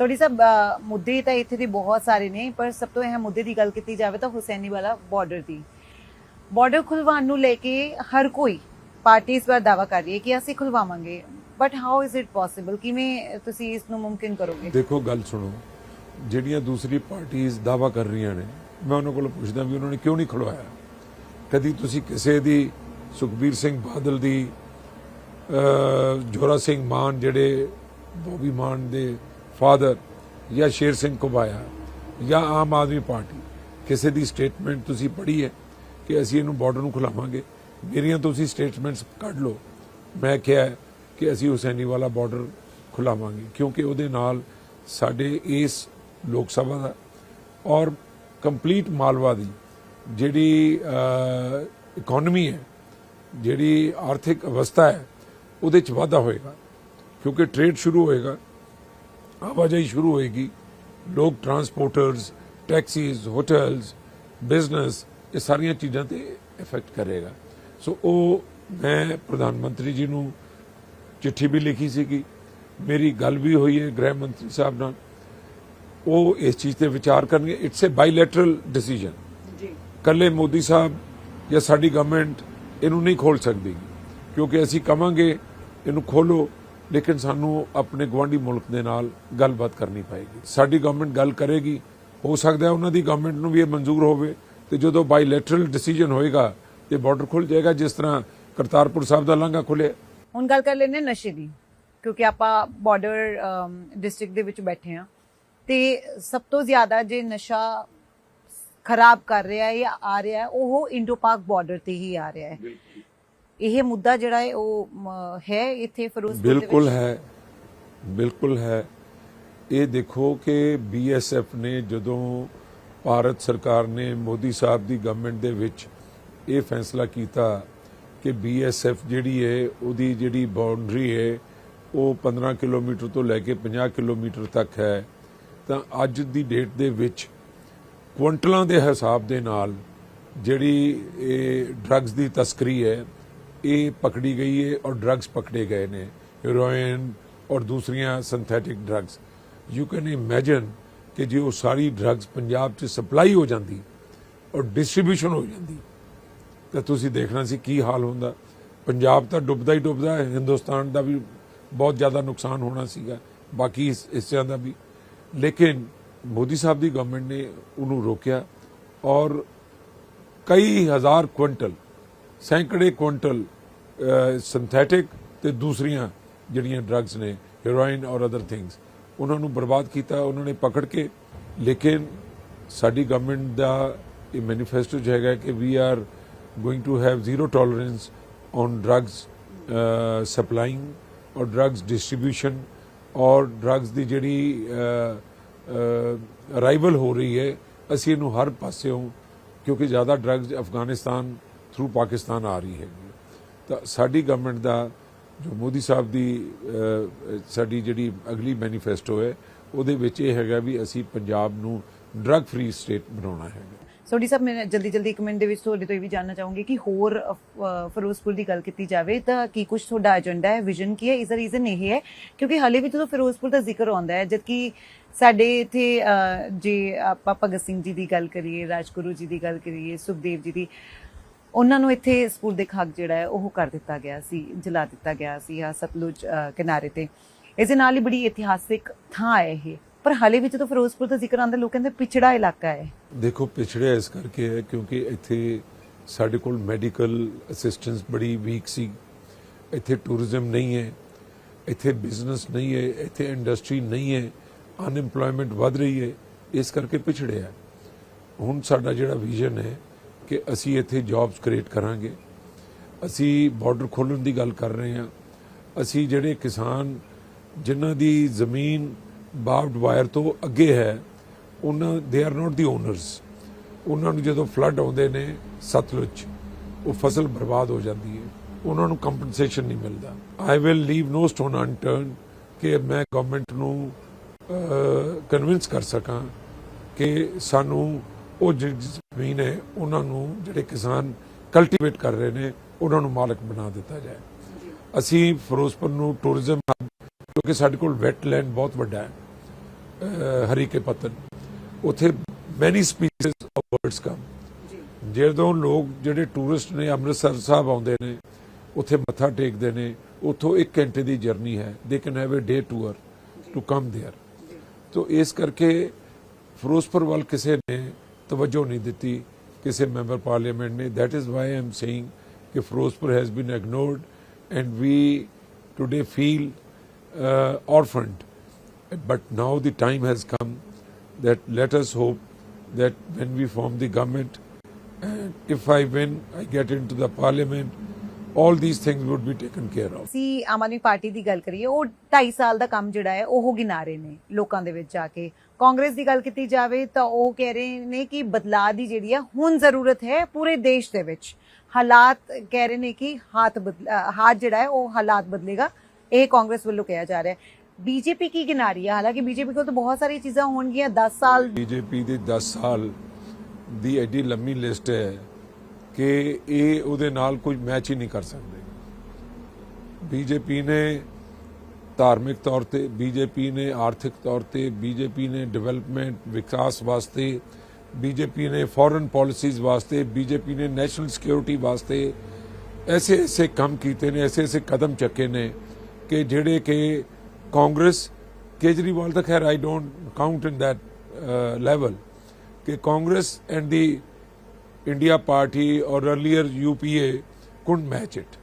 ਸੋਡੀ ਸਾਹਿਬ ਮੁੱਦੇ ਤਾਂ ਇੱਥੇ ਦੇ ਬਹੁਤ ਸਾਰੇ ਨੇ, ਪਰ ਸਭ ਤੋਂ ਅਹਿਮ ਮੁੱਦੇ ਦੀ ਗੱਲ ਕੀਤੀ ਜਾਵੇ ਤਾਂ ਹੁਸੈਨੀ ਵਾਲਾ ਬਾਰਡਰ ਦੀ। ਬਾਰਡਰ ਖੁਲਵਾਉਣ ਨੂੰ ਲੈ ਕੇ ਹਰ ਕੋਈ ਪਾਰਟੀ ਇਸ ਵਾਰ ਦਾਵਾ ਕਰ ਰਹੀ ਹੈ ਕਿ ਅਸੀਂ ਖੁਲਵਾਵਾਂਗੇ। But how is it possible ਕਿਵੇਂ ਤੁਸੀਂ ਇਸ ਨੂੰ ਮੁਮਕਿਨ ਕਰੋਗੇ? ਦੇਖੋ, ਗੱਲ ਸੁਣੋ। ਜਿਹੜੀਆਂ ਦੂਸਰੀ ਪਾਰਟੀਆਂ ਦਾਵਾ ਕਰ ਰਹੀਆਂ ਨੇ, ਮੈਂ ਉਹਨਾਂ ਕੋਲੋਂ ਪੁੱਛਦਾ ਵੀ ਉਹਨਾਂ ਨੇ ਕਿਉਂ ਨਹੀਂ ਖੁਲਵਾਇਆ? ਕਦੀ ਤੁਸੀਂ ਕਿਸੇ ਦੀ ਸੁਖਬੀਰ ਸਿੰਘ ਬਾਦਲ ਦੀ ਜੋਰਾ ਸਿੰਘ ਮਾਨ ਜਿਹੜੇ ਬੋਬੀ ਮਾਨ ਦੇ ਫਾਦਰ ਜਾਂ ਸ਼ੇਰ ਸਿੰਘ ਕੁਬਾਇਆ ਜਾਂ ਆਮ ਆਦਮੀ ਪਾਰਟੀ ਕਿਸੇ ਦੀ ਸਟੇਟਮੈਂਟ ਤੁਸੀਂ ਪੜ੍ਹੀ ਹੈ ਕਿ ਅਸੀਂ ਇਹਨੂੰ ਬਾਰਡਰ ਨੂੰ ਖੁਲਾਵਾਂਗੇ ਮੇਰੀਆਂ ਤੁਸੀਂ ਸਟੇਟਮੈਂਟਸ ਕੱਢ ਲਓ ਮੈਂ ਕਿਹਾ ਕਿ ਅਸੀਂ ਹੁਸੈਨੀ ਵਾਲਾ ਬਾਰਡਰ ਖੁਲਾਵਾਂਗੇ ਕਿਉਂਕਿ ਉਹਦੇ ਨਾਲ ਸਾਡੇ ਇਸ ਲੋਕ ਸਭਾ ਦਾ ਔਰ ਕੰਪਲੀਟ ਮਾਲਵਾ ਦੀ ਜਿਹੜੀ ਇਕਨੋਮੀ ਹੈ ਜਿਹੜੀ ਆਰਥਿਕ ਅਵਸਥਾ ਹੈ ਉਹਦੇ ਚ ਵਾਧਾ ਹੋਏਗਾ ਕਿਉਂਕਿ ਟ੍ਰੇਡ ਸ਼ੁਰੂ ਹੋਏਗਾ ਆਵਾਜਾਈ ਸ਼ੁਰੂ ਹੋਏਗੀ। ਲੋਕ ਟਰਾਂਸਪੋਰਟਰਸ ਟੈਕਸੀਜ਼ ਹੋਟਲਸ ਬਿਜ਼ਨਸ ਇਹ ਸਾਰੀਆਂ ਚੀਜ਼ਾਂ ਤੇ ਇਫੈਕਟ ਕਰੇਗਾ। ਸੋ ਉਹ ਮੈਂ ਪ੍ਰਧਾਨ ਮੰਤਰੀ ਜੀ ਨੂੰ ਚਿੱਠੀ ਵੀ ਲਿਖੀ ਸੀਗੀ। ਮੇਰੀ ਗੱਲ ਵੀ ਹੋਈ ਹੈ ਗ੍ਰਹਿ ਮੰਤਰੀ ਸਾਹਿਬ ਨਾਲ। ਉਹ ਇਸ ਚੀਜ਼ ਤੇ ਵਿਚਾਰ ਕਰਨਗੇ। ਇਟਸ ਅ ਬਾਈਲੈਟਰਲ ਡਿਸੀਜਨ ਜੀ। ਕੱਲੇ ਮੋਦੀ ਸਾਹਿਬ ਜਾਂ ਸਾਡੀ ਗਵਰਨਮੈਂਟ ਇਹਨੂੰ ਨਹੀਂ ਖੋਲ ਸਕਦੀ। ਕਿਉਂਕਿ ਅਸੀਂ ਕਵਾਂਗੇ ਇਹਨੂੰ ਖੋਲੋ ਲੇਕਿਨ ਸਾਨੂੰ ਆਪਣੇ ਗਵਾਂਢੀ ਮੁਲਕ ਦੇ ਨਾਲ ਗੱਲਬਾਤ ਕਰਨੀ ਪਏਗੀ। ਸਾਡੀ ਗਵਰਨਮੈਂਟ ਗੱਲ ਕਰੇਗੀ। ਹੋ ਸਕਦਾ ਹੈ ਉਹਨਾਂ ਦੀ ਗਵਰਨਮੈਂਟ ਨੂੰ ਵੀ ਇਹ ਮਨਜ਼ੂਰ ਹੋਵੇ ਤੇ ਜਦੋਂ ਬਾਈਲੈਟਰਲ ਡਿਸੀਜਨ ਹੋਏਗਾ ਤੇ ਬਾਰਡਰ ਖੁੱਲ ਜਾਏਗਾ ਜਿਸ ਤਰ੍ਹਾਂ ਕਰਤਾਰਪੁਰ ਸਾਹਿਬ ਦਾ ਲਾਂਘਾ ਖੁੱਲਿਆ ਹੁਣ ਗੱਲ ਕਰ ਹਾਂ ਨਸ਼ੇ ਦੀ ਕਿਉਂਕਿ ਆਪਾਂ ਬਾਰਡਰ ਡਿਸਟ੍ਰਿਕਟ ਦੇ ਵਿੱਚ ਬੈਠੇ ਹਾਂ। ਤੇ ਸਭ ਤੋਂ ਜ਼ਿਆਦਾ ਜੇ ਨਸ਼ਾ ਖਰਾਬ ਕਰ ਰਿਹਾ ਹੈ ਜਾਂ ਆ ਰਿਹਾ ਹੈ ਉਹ ਇੰਡੋ ਪਾਕ ਬਾਰਡਰ ਤੇ ਹੀ ਆ ਰਿਹਾ ਹੈ। ਇਹ ਮੁੱਦਾ ਜਿਹੜਾ ਹੈ ਉਹ ਹੈ ਇੱਥੇ ਫਿਰੋਜ਼ਪੁਰ ਦੇ ਬਿਲਕੁਲ ਵਿੱਚ। ਹੈ ਬਿਲਕੁਲ ਹੈ ਇਹ ਦੇਖੋ ਕਿ ਬੀਐਸਐਫ ਨੇ ਜਦੋਂ ਭਾਰਤ ਸਰਕਾਰ ਨੇ ਮੋਦੀ ਸਾਹਿਬ ਦੀ ਗਵਰਨਮੈਂਟ ਦੇ ਵਿੱਚ ਇਹ ਫੈਸਲਾ ਕੀਤਾ ਕਿ ਬੀਐਸਐਫ ਜਿਹੜੀ ਹੈ ਉਹਦੀ ਜਿਹੜੀ ਬਾਉਂਡਰੀ ਹੈ ਉਹ 15 ਕਿਲੋਮੀਟਰ ਤੋਂ ਲੈ ਕੇ 50 ਕਿਲੋਮੀਟਰ ਤੱਕ ਹੈ ਤਾਂ ਅੱਜ ਦੀ ਡੇਟ ਦੇ ਵਿੱਚ ਕੁਇੰਟਲਾਂ ਦੇ ਹਿਸਾਬ ਦੇ ਨਾਲ ਜਿਹੜੀ ਇਹ ਡਰੱਗਸ ਦੀ ਤਸਕਰੀ ਹੈ ਇਹ ਪਕੜੀ ਗਈ ਹੈ ਔਰ ਡਰੱਗਸ ਪਕੜੇ ਗਏ ਨੇ ਹੀਰੋਇਨ ਔਰ ਦੂਸਰੀਆਂ synthetic drugs you can imagine ਕਿ ਜੇ ਉਹ ਸਾਰੀ ਡਰੱਗਸ ਪੰਜਾਬ 'ਚ ਸਪਲਾਈ ਹੋ ਜਾਂਦੀ ਔਰ ਡਿਸਟ੍ਰੀਬਿਊਸ਼ਨ ਹੋ ਜਾਂਦੀ ਤਾਂ ਤੁਸੀਂ ਦੇਖਣਾ ਸੀ ਕੀ ਹਾਲ ਹੁੰਦਾ ਪੰਜਾਬ ਤਾਂ ਡੁੱਬਦਾ ਹੀ ਡੁੱਬਦਾ ਹੈ ਹਿੰਦੁਸਤਾਨ ਦਾ ਵੀ ਬਹੁਤ ਜ਼ਿਆਦਾ ਨੁਕਸਾਨ ਹੋਣਾ ਸੀਗਾ ਬਾਕੀ ਹਿੱਸਿਆਂ ਦਾ ਵੀ ਲੇਕਿਨ ਮੋਦੀ ਸਾਹਿਬ ਦੀ ਗਵਰਨਮੈਂਟ ਨੇ ਉਹਨੂੰ ਰੋਕਿਆ ਔਰ ਕਈ ਹਜ਼ਾਰ ਕੁਇੰਟਲ ਸੈਂਕੜੇ ਕੁਇੰਟਲ ਸਿੰਥੈਟਿਕ ਤੇ ਦੂਸਰੀਆਂ ਜਿਹੜੀਆਂ ਡਰੱਗਸ ਨੇ ਹੈਰੋਇਨ ਔਰ ਅਦਰ ਥਿੰਗਸ ਉਹਨਾਂ ਨੂੰ ਬਰਬਾਦ ਕੀਤਾ, ਉਹਨਾਂ ਨੇ ਪਕੜ ਕੇ। ਲੇਕਿਨ ਸਾਡੀ ਗਵਰਨਮੈਂਟ ਦਾ ਇਹ ਮੈਨੀਫੈਸਟੋ 'ਚ ਹੈਗਾ ਕਿ we are going to have zero tolerance on drugs supplying or drugs distribution or drugs ਦੀ ਜਿਹੜੀ ਅਰਾਈਵਲ ਹੋ ਰਹੀ ਹੈ, ਅਸੀਂ ਇਹਨੂੰ ਹਰ ਪਾਸਿਓਂ, ਕਿਉਂਕਿ ਜ਼ਿਆਦਾ ਡਰੱਗਸ ਅਫਗਾਨਿਸਤਾਨ ਥਰੂ ਪਾਕਿਸਤਾਨ ਆ ਰਹੀ ਹੈਗੀ ਤਾਂ ਸਾਡੀ ਗਵਰਨਮੈਂਟ ਦਾ, ਜੋ ਮੋਦੀ ਸਾਹਿਬ ਦੀ ਸਾਡੀ ਜਿਹੜੀ ਅਗਲੀ ਮੈਨੀਫੈਸਟੋ ਹੈ, ਉਹਦੇ ਵਿੱਚ ਇਹ ਹੈਗਾ ਵੀ ਅਸੀਂ ਪੰਜਾਬ ਨੂੰ ਡਰੱਗ ਫ੍ਰੀ ਸਟੇਟ ਬਣਾਉਣਾ ਹੈਗਾ। ਸੋਡੀ ਸਾਹਿਬ, ਮੈਂ ਜਲਦੀ ਜਲਦੀ ਕਮੈਂਟ ਦੇ ਵਿੱਚ ਤੁਹਾਡੇ ਤੋਂ ਇਹ ਵੀ ਜਾਨਣਾ ਚਾਹੂੰਗੀ ਕਿ ਹੋਰ ਫਿਰੋਜ਼ਪੁਰ ਦੀ ਗੱਲ ਕੀਤੀ ਜਾਵੇ, ਤਾਂ ਕੀ ਕੁਝ ਤੁਹਾਡਾ ਏਜੰਡਾ ਹੈ? ਵਿਜ਼ਨ ਕੀ ਹੈ? ਇਸ ਦਾ ਰੀਜ਼ਨ ਇਹ ਹੈ? ਕਿਉਂਕਿ ਹਾਲੇ ਵੀ ਜਦੋਂ ਫਿਰੋਜ਼ਪੁਰ ਦਾ ਜ਼ਿਕਰ ਆਉਂਦਾ ਹੈ, ਜਦਕਿ ਸਾਡੇ ਇੱਥੇ ਜੇ ਆਪਾਂ ਭਗਤ ਸਿੰਘ ਜੀ ਦੀ ਗੱਲ ਕਰੀਏ, ਰਾਜਗੁਰੂ ਜੀ ਦੀ ਗੱਲ ਕਰੀਏ, ਸੁਖਦੇਵ ਜੀ ਦੀ ਉਹਨਾਂ ਨੂੰ ਇੱਥੇ ਸਕੂਲ ਦੇ ਖਾਕ ਜਿਹੜਾ ਹੈ, ਉਹ ਕਰ ਦਿੱਤਾ ਗਿਆ ਸੀ, ਜਲਾ ਦਿੱਤਾ ਗਿਆ ਸੀ ਆ ਸਤਲੁਜ ਕਿਨਾਰੇ ਤੇ। ਇਸ ਦੇ ਨਾਲ ਹੀ ਬੜੀ ਇਤਿਹਾਸਿਕ ਥਾਂ ਹੈ ਇਹ। ਪਰ ਹਾਲੇ ਵੀ ਜਦੋਂ ਫਿਰੋਜ਼ਪੁਰ ਦਾ ਜ਼ਿਕਰ ਆਉਂਦਾ, ਲੋਕ ਕਹਿੰਦੇ ਪਿਛੜਾ ਇਲਾਕਾ ਹੈ। ਦੇਖੋ ਪਿਛੜਿਆ ਇਸ ਕਰਕੇ ਹੈ ਕਿਉਂਕਿ ਇੱਥੇ ਸਾਡੇ ਕੋਲ ਮੈਡੀਕਲ ਅਸਿਸਟੈਂਸ ਬੜੀ ਵੀਕ ਸੀ। ਇੱਥੇ ਟੂਰਿਜ਼ਮ ਨਹੀਂ ਹੈ, ਇੱਥੇ ਬਿਜ਼ਨਸ ਨਹੀਂ ਹੈ, ਇੱਥੇ ਇੰਡਸਟਰੀ ਨਹੀਂ ਹੈ ਅਨਐਮਪਲੋਇਮੈਂਟ ਵੱਧ ਰਹੀ ਹੈ, ਇਸ ਕਰਕੇ ਪਿਛੜਿਆ ਹੁਣ ਸਾਡਾ ਜਿਹੜਾ ਵਿਜ਼ਨ ਹੈ ਕਿ ਅਸੀਂ ਇੱਥੇ ਜੌਬਸ ਕ੍ਰੀਏਟ ਕਰਾਂਗੇ। ਅਸੀਂ ਬਾਰਡਰ ਖੋਲਣ ਦੀ ਗੱਲ ਕਰ ਰਹੇ ਹਾਂ। ਅਸੀਂ ਜਿਹੜੇ ਕਿਸਾਨ ਜਿਨ੍ਹਾਂ ਦੀ ਜ਼ਮੀਨ ਬਾਰਬਡ ਵਾਇਰ ਤੋਂ ਅੱਗੇ ਹੈ, ਉਹਨਾਂ they are not the honours ਉਹਨਾਂ ਨੂੰ ਜਦੋਂ ਫਲੱਡ ਆਉਂਦੇ ਨੇ ਸਤਲੁਜ, ਉਹ ਫਸਲ ਬਰਬਾਦ ਹੋ ਜਾਂਦੀ ਹੈ। ਉਹਨਾਂ ਨੂੰ ਕੰਪਨਸੇਸ਼ਨ ਨਹੀਂ ਮਿਲਦਾ। I will leave no stone unturned ਕਿ ਮੈਂ ਗਵਰਨਮੈਂਟ ਨੂੰ ਕਨਵਿੰਸ ਕਰ ਸਕਾਂ ਕਿ ਸਾਨੂੰ ਉਹ ਜਿਹੜੀ ਜ਼ਮੀਨ ਹੈ ਉਹਨਾਂ ਨੂੰ ਜਿਹੜੇ ਕਿਸਾਨ ਕਲਟੀਵੇਟ ਕਰ ਰਹੇ ਨੇ ਉਹਨਾਂ ਨੂੰ ਮਾਲਕ ਬਣਾ ਦਿੱਤਾ ਜਾਏ ਅਸੀਂ ਫਿਰੋਜ਼ਪੁਰ ਨੂੰ ਟੂਰਿਜ਼ਮ ਹੱਬ ਕਿਉਂਕਿ ਸਾਡੇ ਕੋਲ ਵੈਟਲੈਂਡ ਬਹੁਤ ਵੱਡਾ ਹੈ ਅਹ, ਹਰੀਕੇ ਪੱਤਨ ਉੱਥੇ ਮੈਨੀ ਸਪੀਸੀਜ਼ ਆਫ ਬਰਡਸ ਕਮ ਜਦੋਂ ਲੋਕ ਜਿਹੜੇ ਟੂਰਿਸਟ ਨੇ ਅੰਮ੍ਰਿਤਸਰ ਸਾਹਿਬ ਆਉਂਦੇ ਨੇ ਉੱਥੇ ਮੱਥਾ ਟੇਕਦੇ ਨੇ ਉੱਥੋਂ 1 ਘੰਟੇ ਦੀ ਜਰਨੀ ਹੈ they can have a day tour to come there ਤੋ ਇਸ ਕਰਕੇ ਫਿਰੋਜ਼ਪੁਰ ਵੱਲ ਕਿਸੇ ਨੇ ਤਵੱਜੋ ਨਹੀਂ ਦਿੱਤੀ ਕਿਸੇ ਮੈਂਬਰ ਪਾਰਲੀਮੈਂਟ ਨੇ that is why i am saying ਕਿ Firozpur has been ignored and we today feel uh, orphaned but now the time has come that let us hope that when we form the government and if I win, I get into the parliament, all these things would be taken care of. ਅਸੀਂ ਆਮ Aadmi Party ਦੀ ਗੱਲ ਕਰੀਏ ਉਹ 2.5 ਸਾਲ ਦਾ ਕੰਮ ਜਿਹੜਾ ਹੈ ਉਹ ਗਿਨਾ ਰਹੇ ਨੇ ਲੋਕਾਂ ਦੇ ਵਿੱਚ ਜਾ ਕੇ ਕਾਂਗਰਸ ਦੀ ਗੱਲ ਕੀਤੀ ਜਾਵੇ ਤਾਂ ਉਹ ਕਹਿ ਰਹੇ ਨੇ ਕਿ ਬਦਲਾਅ ਦੀ ਜਿਹੜੀ ਹੈ ਹੁਣ ਜ਼ਰੂਰਤ ਹੈ ਪੂਰੇ ਦੇਸ਼ ਦੇ ਵਿੱਚ। ਹਾਲਾਤ ਕਹਿ ਰਹੇ ਨੇ ਕਿ ਹਾਥ ਬਦਲ- ਜਿਹੜਾ ਹੈ ਉਹ ਹਾਲਾਤ ਬਦਲੇਗਾ, ਇਹ ਕਾਂਗਰਸ ਵੱਲੋਂ ਕਿਹਾ ਜਾ ਰਿਹਾ ਹੈ। ਬੀਜੇਪੀ ਕੀ ਗਿਨਾ ਰਹੀ ਹੈ ਹਾਲਾਂਕਿ ਬੀਜੇਪੀ ਕੋਲ ਤਾਂ ਬਹੁਤ ਸਾਰੀਆਂ ਚੀਜ਼ਾਂ ਹੋਣਗੀਆਂ 10 ਸਾਲ ਬੀਜੇਪੀ ਦੇ 10 ਸਾਲ ਦੀ ਐਡੀ ਲੰਮੀ ਲਿਸਟ ਹੈ ਕਿ ਇਹ ਉਹਦੇ ਨਾਲ ਕੋਈ ਮੈਚ ਹੀ ਨਹੀਂ ਕਰ ਸਕਦੇ। ਬੀਜੇਪੀ ਨੇ ਧਾਰਮਿਕ ਤੌਰ ਤੇ ਬੀਜੇਪੀ ਨੇ ਆਰਥਿਕ ਤੌਰ ਤੇ ਬੀਜੇਪੀ ਨੇ ਡਿਵੈਲਪਮੈਂਟ ਵਿਕਾਸ ਵਾਸਤੇ ਬੀਜੇਪੀ ਨੇ ਫੋਰਨ ਪਾਲਿਸੀਜ਼ ਵਾਸਤੇ ਬੀਜੇਪੀ ਨੇ ਨੈਸ਼ਨਲ ਸਿਕਿਉਰਿਟੀ ਵਾਸਤੇ ਐਸੇ ਐਸੇ ਕੰਮ ਕੀਤੇ ਨੇ ਐਸੇ ਐਸੇ ਕਦਮ ਚੱਕੇ ਨੇ ਕਿ ਜਿਹੜੇ ਕਿ ਕਾਂਗਰਸ ਕੇਜਰੀਵਾਲ ਤਾਂ ਖੈਰ I don't count in that level ਕਿ Congress and the India party or earlier UPA couldn't match it.